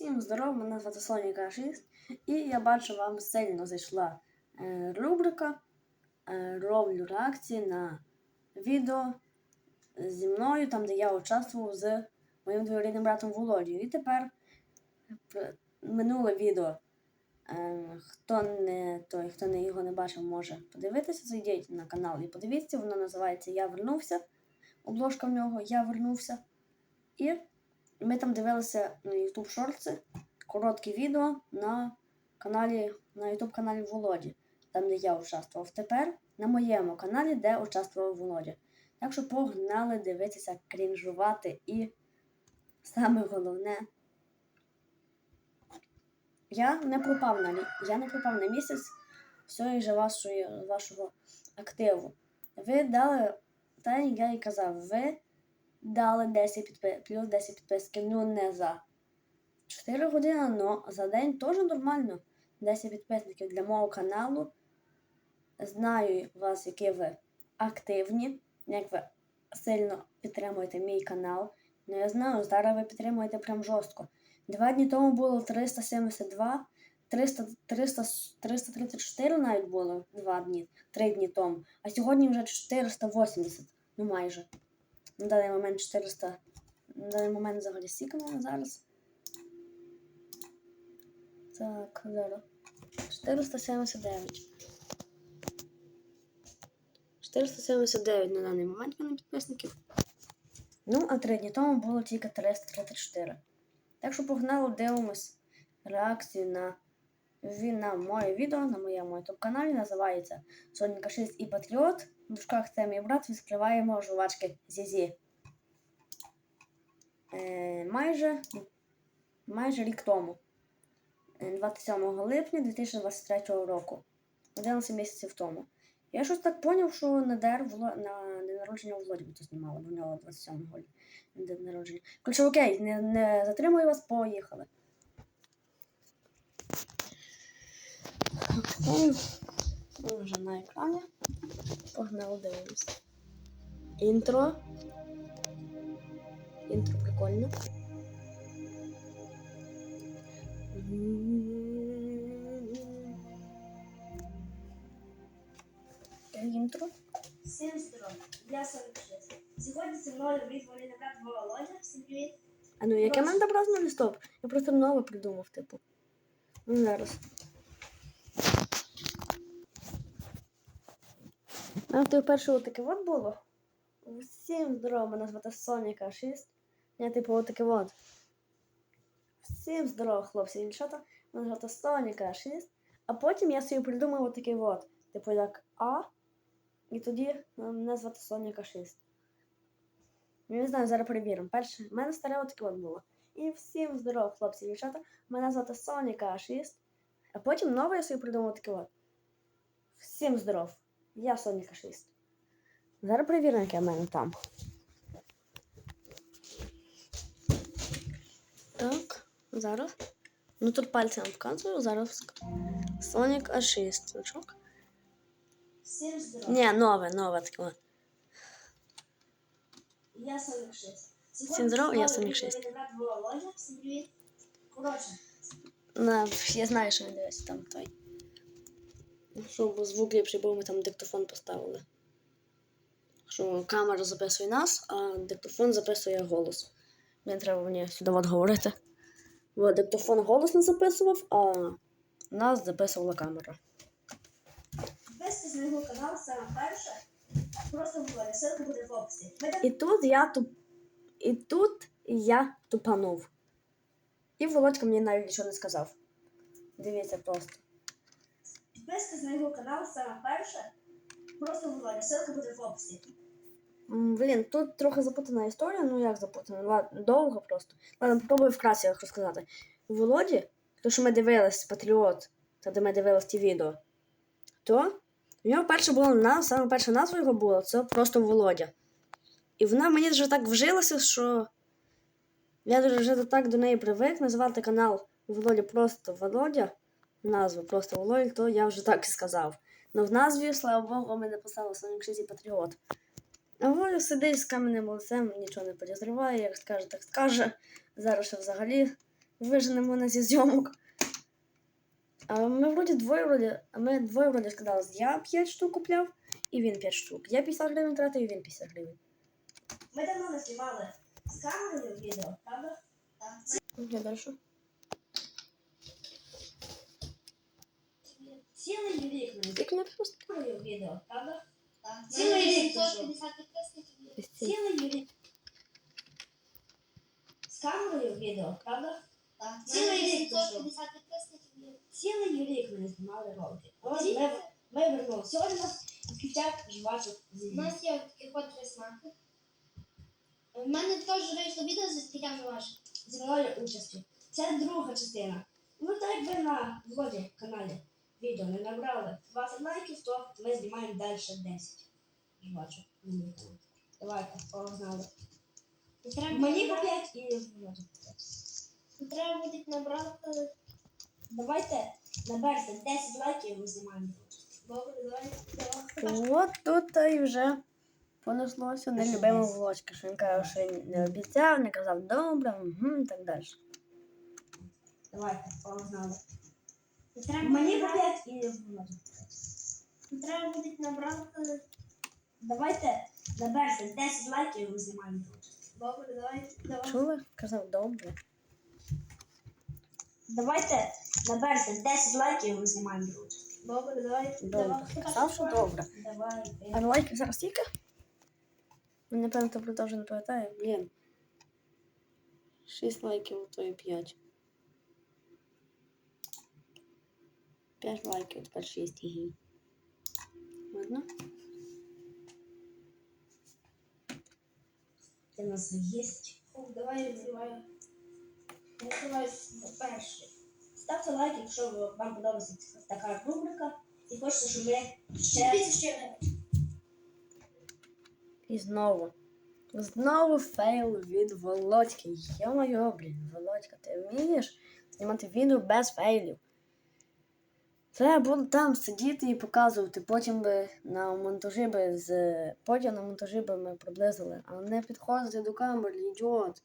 Всім здорово, мене звати Соніка 6, і я бачу, вам сильно зайшла е, рубрика е, Роблю реакції на відео зі мною, там, де я участвував з моїм двоюрідним братом Володією. І тепер минуле відео. Е, хто не той, хто не його не бачив, може подивитися, зайдіть на канал і подивіться, воно називається Я вернувся. Обложка в нього Я вернувся. І ми там дивилися на YouTube шорти, короткі відео на каналі, на YouTube каналі Володі, там де я участвував. Тепер на моєму каналі, де участвував Володя. Так що погнали дивитися, крінжувати і саме головне. Я не пропав на я не пропав на місяць всього же вашої, вашого активу. Ви дали, та як я і казав, ви дали 10 підпи... плюс 10 підписків, ну не за 4 години, но за день теж нормально. 10 підписників для мого каналу. Знаю вас, які ви активні, як ви сильно підтримуєте мій канал. Ну я знаю, зараз ви підтримуєте прям жорстко. Два дні тому було 372, 300, 300, 334 навіть було два дні, три дні тому. А сьогодні вже 480, ну майже. На даний момент 400. На даний момент взагалі скільки в мене зараз. Так, зараз. 479. 479 на даний момент мене підписників. Ну, а три дні тому було тільки 334. Так що погнали, дивимось реакцію на, на моє відео на моєму YouTube каналі. Називається Соніка 6 і Патріот. В дужках це мій брат, відкриваємо жувачки Зізі. Е, майже, майже рік тому. Е, 27 липня 2023 року. 11 місяців тому. Я щось так поняв, що на ДР Вло- на день народження у Володі то знімали, бо в нього 27 го день народження. Короче, окей, не, не затримую вас, поїхали. Ми вже на екрані. Погнали дивимось. Інтро. Інтро прикольне. Інтро. Всім здоров, я Сонячниць. Сьогодні зі мною в рідволі брат Володя. Всім привіт. А ну яке мене празднували стоп? Я просто нове придумав, типу. Ну зараз. А то перше отаке от було. Всім здорово, мене звати Соніка 6. Я типу отаке от. Всім здорово, хлопці і. Мене звати Соніка 6. А потім я собі придумав отакий от. Типу як А. І тоді мене звати Соніка 6. Я не знаю, зараз перевіримо. Перше, в мене старе отаке от було. І всім здорово, хлопці і. Мене звати Соніка 6. А потім нове я собі придумав таке от. Всім здоров. Я Соніка 6. Зараз перевіримо, яке в мене там. Так, зараз. Ну тут пальцем вказую, зараз. Сонік А6. Значок. Всім здоров, Ні, нове, нове таке я Сонячниць. Всім здоров, я Сонік 6. Всім привіт. Коротше, я знаю, що не дивиться там той. Щоб звук ліпший був, ми там диктофон поставили. Що камера записує нас, а диктофон записує голос. Мені треба мені сюди от говорити. Бо диктофон голос не записував, а нас записувала камера. підписуйтесь на його канал саме перше. Просто Володя, ссылка буде в описі. І тут я туп... І тут я тупанув. І Володька мені навіть нічого не сказав. Дивіться просто. Підписуйтесь на його канал саме перше. Просто Володя, ссылка буде в описі. Блін, тут трохи запутана історія, ну як запутана? Ладно, довго просто. Ладно, попробую вкратце розказати. У Володі, то що ми дивились Патріот, та де ми дивились ті відео, то в нього перше було на саме перша назва його була, це просто Володя. І вона мені вже так вжилася, що я вже так до неї привик називати канал Володя просто Володя. Назву просто Володя, то я вже так і сказав. Ну в назві, слава Богу, ми написали Sonic 6 Патріот. А Воля сидить з каменним лицем, нічого не підозріває, як скаже, так скаже. Зараз ще взагалі виженемо мене зі зйомок. А ми вроді двоє вроді, а ми двоє вроді сказали, я 5 штук купляв, і він 5 штук. Я 50 гривень тратив, і він 50 гривень. Ми давно не знімали з камерою відео, правда? Так. Я далі. Цілий рік ми Як не просто. з камерою відео, правда? Так, Цілий рік пішов. 150 підписників є. Цілий рік. З камерою відео, правда? Так, Цілий рік пішов. 150 підписників є. Цілий рік ми знімали ролики. Ось ми, ми вернули. Сьогодні у нас відкриття жвачок У зі нас є такі от смаки. В мене теж вийшло відео з відкриттям ваше. зі мною участю. Це друга частина. Ну так як на влоді каналі відео не набрали 20 лайків, то ми знімаємо далі 10 жвачок. на. Давайте, погнали. Мені по 5 і Володі по 5. треба буде набрати. Давайте наберете 10 лайків і ми знімаємо. Добре. От тут й вже понеслося нелюбима волочка, що він каже, що не обіцяв, не казав добре, угу, і так далі. Давайте, погнали. Не треба Мені буде по набрати. 5 і Володі по 5. Не треба буде набрати. Давайте наберете 10 лайків і ми знімаємо. Добре, давай. давай. Чули? Казав добре. Давайте наберете 10 лайків і ми знімаємо. Добре, давай. Добре. Казав, що добре. Давай. А лайки зараз тільки? Він, напевно, то про те вже не пам'ятає. Блін. 6 лайків, то і 5. 5 лайків, тепер 6 гі. Видно? Ти нас їсть. Фу, Давай відкриваю. Відкриваю перший. Ставте лайк, якщо вам подобається така рубрика. І хочете, щоб ми ще ще. І знову. Знову фейл від Володьки. Йо-моє, блін, Володька, ти вмієш знімати відео без фейлів. Треба було там сидіти і показувати. Потім би на монтажі би з. Потім на монтажі би ми приблизили. А не підходити до камери, ідіот.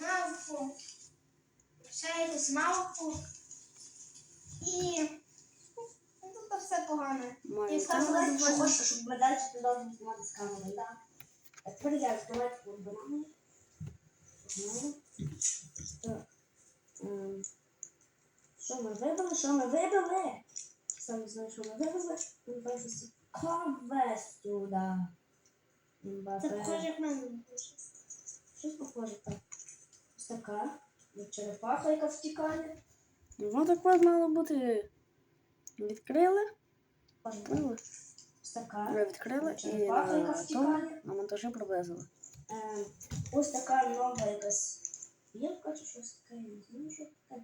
Мавку. Ще якусь мавку. І ну, тут все погане. Маю І якщо буде хочете, щоб ми далі продовжували знімати з камери. Так. Так, тепер я таку банану. Банану. Так. Що ми вибрали? Що ми вибрали? Сам не знаю, що ми вибрали. Ну, перше, Каве сюди. Це похоже, як мене. Щось похоже так. Ось така. Як черепаха, яка втікає. Ну так от мало бути. Відкрили. Відкрили. Ось така. Відкрили і Черепаха, яка на тому втікає. на монтажі приблизили. Ем, ось така нова якась білка чи щось таке, я не знаю, що таке.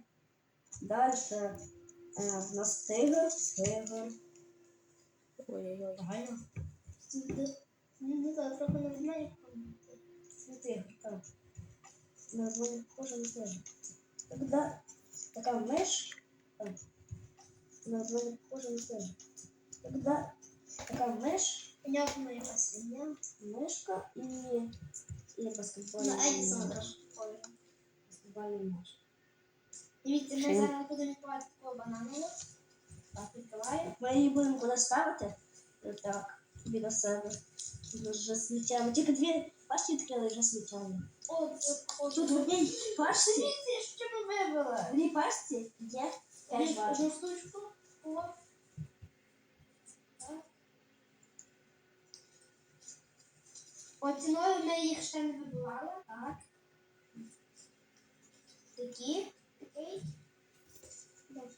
Далі е, в нас тигр, тигр. Ой-ой-ой. Правильно? Ну, так, трохи не знаю. Це тигр, так. На мене похоже на тигр. Тогда така миш. Так. На мене похоже на тигр. Тогда така миш, Понятно, якась свиня. мишка і, і баскетбольний На Едісона трохи похоже. Баскетбольний м'яч. Дивіться, ми Чим? зараз будемо відкривати такого банану. Так, відкриваю. Ми її будемо куди ставити. Так, біля себе. Вже сміттєво. Тільки дві бачите, відкрили вже сміттєво. О, похоже. Тут в одній пачці, Дивіться, що ми вибрали. в одній пачці є п'ять Одну бачок. штучку. О. Так. Ціною ми їх ще не вибивали. Так. Такі. Такий. Добре.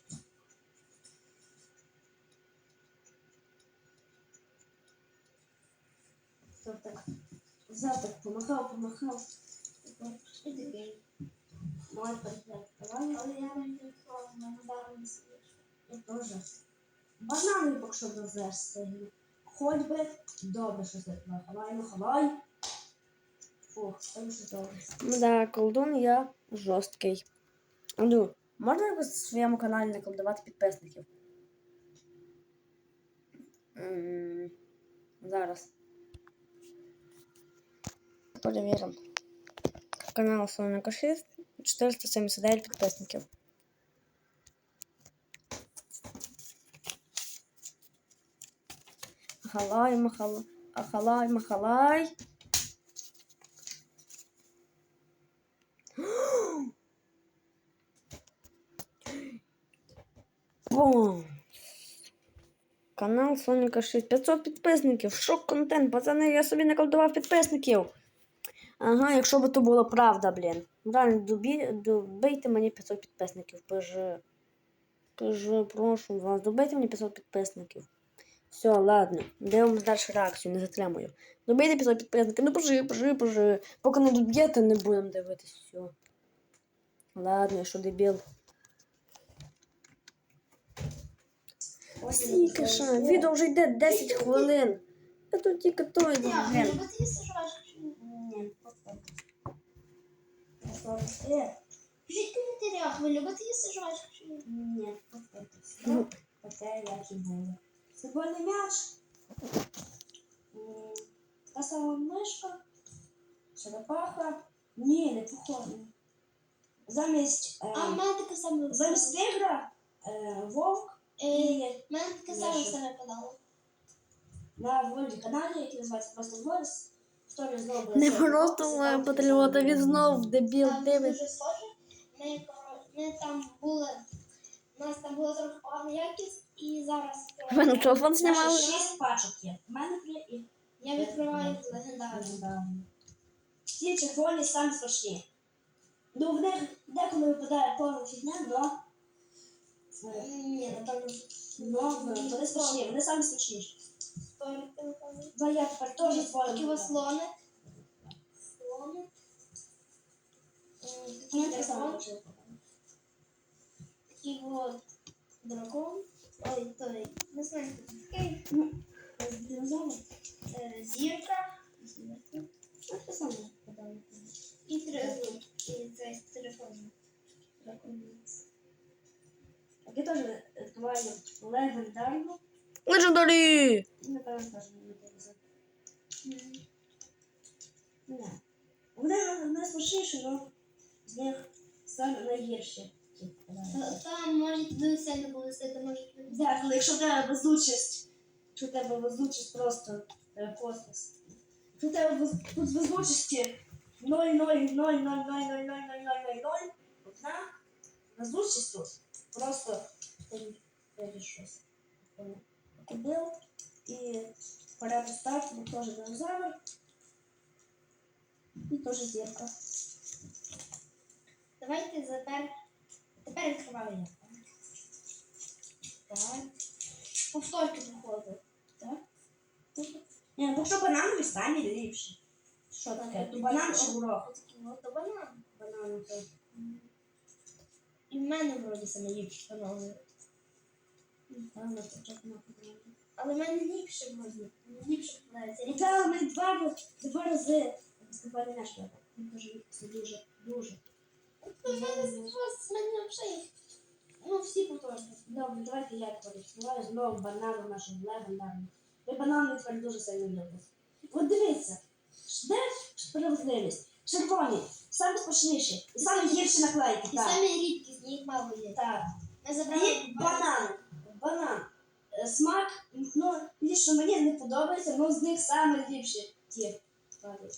Так, так. Взяв так, помахав, помахав. І такий. Мой. Але я не відкривала, в мене зараз не сидиш. Я теж. Банани, якщо довезеш сильно. Хоч би добре щось відкривай. Хавай, ну хавай. Фух, це що добре. Ну да, колдун я жорсткий. Андрю, можна якось в своєму каналі не колдувати підписників? М, Зараз. Перевіримо. Канал Соника 6. 479 підписників. Махалай, махалай, ахалай, махалай. Бум. Канал Соніка 6. 500 підписників. Шок контент. Пацани, я собі наколдував підписників. Ага, якщо б то була правда, блін. Реально, добі, добийте мені 500 підписників. ПЖ. ПЖ, прошу вас, добийте мені 500 підписників. Все, ладно. Дивимось далі реакцію, не затримую. Добийте 500 підписників. Ну пожи, пожи, пожи. Поки не доб'єте, не будемо дивитись. Все. Ладно, я що дебіл. Скільки ще? Відео вже йде 10 хвилин. Я тут тільки той Я, ви блін. любите їсти жвачку? чи ні? Ні, просто. Просто. Е, Пишіть в коментарях, ви любите їсти жвачку? чи ні? Ні, просто. Все. Оце як і було. Футбольний м'яч. М, Та сама мишка. Черепаха. Ні, не похоже. Замість, е, А в мене таке саме. замість тигра е, вовк Е, і в мене таке саме Миша. все випадало. На Вольді каналі, який називається просто Вольс. Хто не зробив Не просто патріота, він знов дебіл Там дивиться. дуже схоже. Ми, ми там були, у нас там була трохи погана якість, і зараз е, Ви мікрофон Наші знімали? шість пачок є. У мене три я відкриваю легендарні. Ці червоні самі страшні. Ну, в них деколи випадає повна фігня, но... е, Ні, напевно, Но вони страшні, вони самі страшніші. Сторіки, напевно. Ну, я тепер теж Такі створюю. ось слони. Слони. М, Такий Мені так само дракон. дракон. Ой, той, не знаю. Е, Динозавр. Ну, саме подали. І три, ну, і цей телефон. Так я теж відкриваю легендарну. Legendary! І, напевно, теж не повезе. Не. Вони найсмачніші, але з них саме найгірші. Там можуть дуже сильно повести, то можуть бути. Деколи, якщо в тебе везучість, якщо в тебе везучість просто е, космос. Якщо в тебе тут з везучості 0, 0, 0, 0, 0, 0, 0, 0, 0, 0, 0, одна везучість тут просто ти робиш щось. Кубил порядок старт, бо теж динозавр. І теж зірка. Давайте тепер. Тепер відкриваю я. Так. Повторки походу. Так? Ні, ну що бананові самі ліпші. Що таке? То банан чи горох? Такі от то банан. Банан то І в мене вроді саме ліпше панове. Певно, спочатку на банан. Але в мене ліпше. Мені Ліпше. І це ми два, рази- два рази виступали наш випадок. Він дуже, це дуже, дуже. Ну, мене мене взагалі. Ну, всі повторки. Добре, давайте я відкриваю знову банану нашу легендарну. Ви банани тепер дуже сильно любите. От дивіться, де справедливість? Червоні, самі смачніші, і самі гірші наклейки. І Так, самі рідкісні, їх мало є. так. Ми забрали І банан. Банан. Е, Смак, ну, лічно мені не подобається, але з них саме ліпші ті. падають.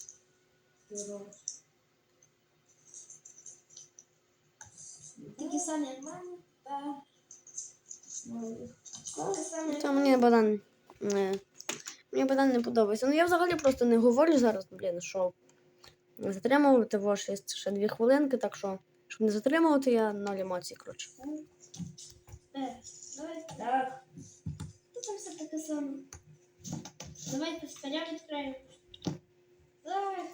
Такі самі, як. Так. Ну, самі. Та мені банан. Не. Мені банан не подобається. Ну я взагалі просто не говорю зараз, блін, що затримувати ваш є ще дві хвилинки, так що, щоб не затримувати, я ноль емоцій, коротше. Е, Давайте. Так. Ну, там все таке саме. Давайте споля відкриємо. Давай.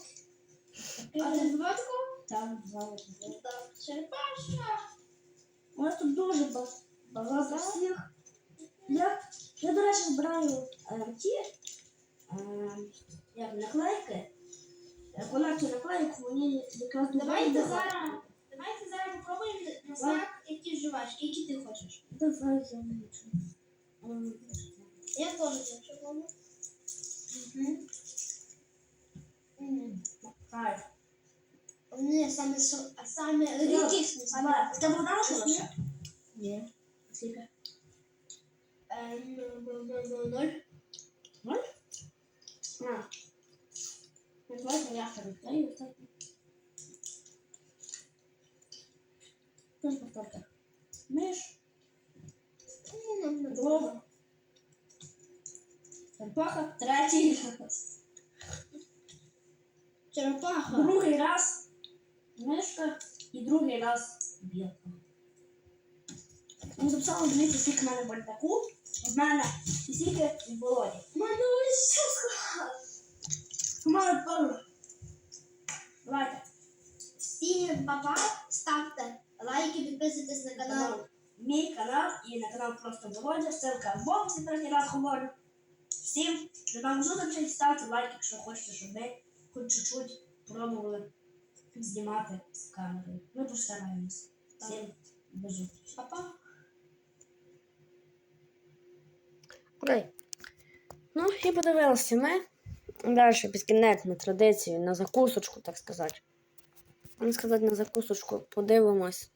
А це два такого? Там два от. Так, черепашка. У нас тут дуже ба- багато всіх. Я, я до речі, збираю е, ті е, як наклейки. Е, Колекцію наклейок мені якраз дуже Давайте багато. зараз. Давайте зараз попробуємо на смак, Які жувачки, які ти хочеш. Давай я вивчу. Ем, Я теж хочу помню. Угу. Хай. Ні, саме що, а саме рідкісні. Саме, в тебе одна Ні. лишилася? Ні. Скільки? Е, ну, ну, ну, ну, Ноль. Ноль? А. Ну, давайте я ще відкрию. Миш, Ну, ну, ну, черепаха, третій раз. Черепаха. Другий раз мишка і другий раз білка. Ми записали дивіться, скільки в мене бальтаку, в мене і скільки в Володі. Мене ось що сказав. У мене теж. Давайте. Всім папа, ставте лайки, підписуйтесь на канал. Мій канал і на канал просто Володя. Ссылка в описі третій раз говорю. Всім до нових зустрічей, ставте лайк, якщо хочете, щоб ми хоч чуть-чуть пробували знімати з камерою. Ми постараємось. Всім до зустрічі. Папа. Окей. Ну, і подивилися ми. Далі безкінечну традицію на закусочку, так сказати. Можна сказати, на закусочку подивимось.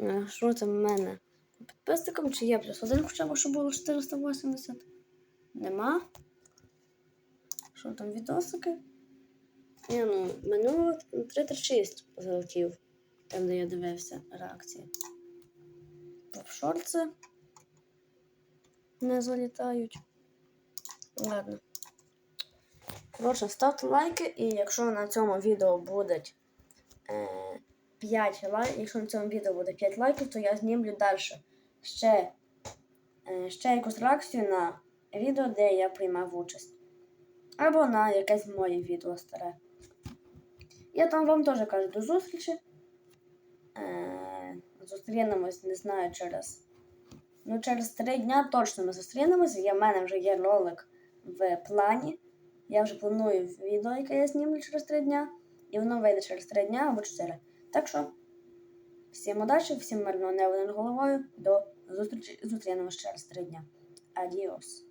е, Що там в мене? Підписником чи є плюс один хоча б, щоб було 480? Нема. Що там, відосики? Ні, ну, минуло 336 залетів. Там, де я дивився реакції. Шорти не залітають. Ладно. Коротше, ставте лайки, і якщо на цьому відео буде е, 5 лайків, якщо на цьому відео буде 5 лайків, то я знімлю далі ще, е, ще якусь реакцію на відео, де я приймав участь. Або на якесь моє відео старе. Я там вам теж кажу до зустрічі. Е, зустрінемось, не знаю, через. Ну, через три дня точно ми зустрінемося. Я, в мене вже є ролик в плані. Я вже планую відео, яке я знімлю через три дня. І воно вийде через три дня або чотири. Так що, всім удачі, всім мирного неба над головою. До зустрічі. Зустрінемось через три дня. Адіос.